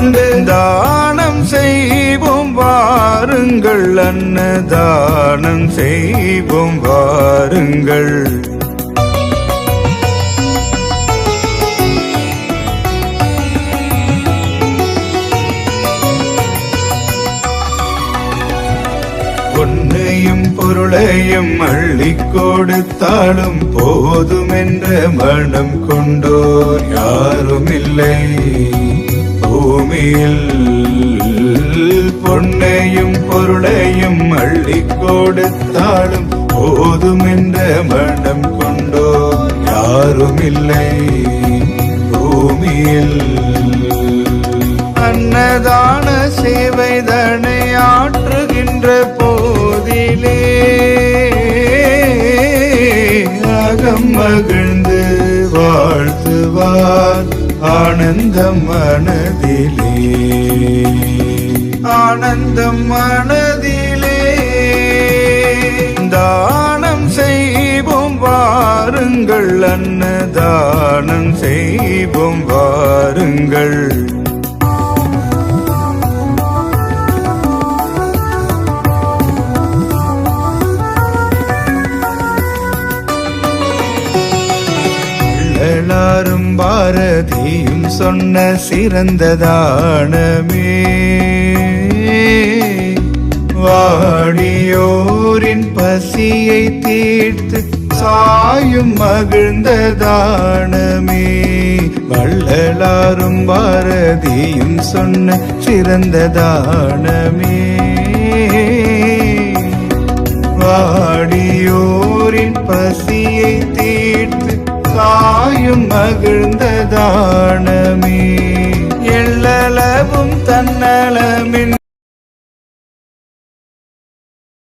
கொண்டு தானம் செய்வோம் வாருங்கள் அன்னதானம் செய்வோம் வாருங்கள். பொன்னையும் பொருளையும் அள்ளி கொடுத்தாலும் போதும் என்ற மனம் கொண்டோர் யாரும் இல்லை பூமியில் பொன்னையும் பொருளையும் அள்ளி கொடுத்தாலும் போதும் என்ற மனம் கொண்டோ யாரும் இல்லை பூமியில் அன்னதான சேவைதனை ஆற்றுகின்ற போதிலே அகம் மகிழ்ந்து வாழ்த்துவார். ஆனந்தம் மனதிலே. ஆனந்தம் மனதிலே. தானம் செய்வோம் வாருங்கள் அன்னதானம் செய்வோம் வாருங்கள். எல்லாரும் பாரதியும் சொன்ன சிறந்த தானமே. வாடியோரின் பசியை தீர்த்து சாயும் மகிழ்ந்த தானமே. வள்ளலாரும் பாரதியும் சொன்ன சிறந்த தானமே. வாடியோரின் மகிழ்ந்த தானமே எள்ளளவும் தன்னலமின்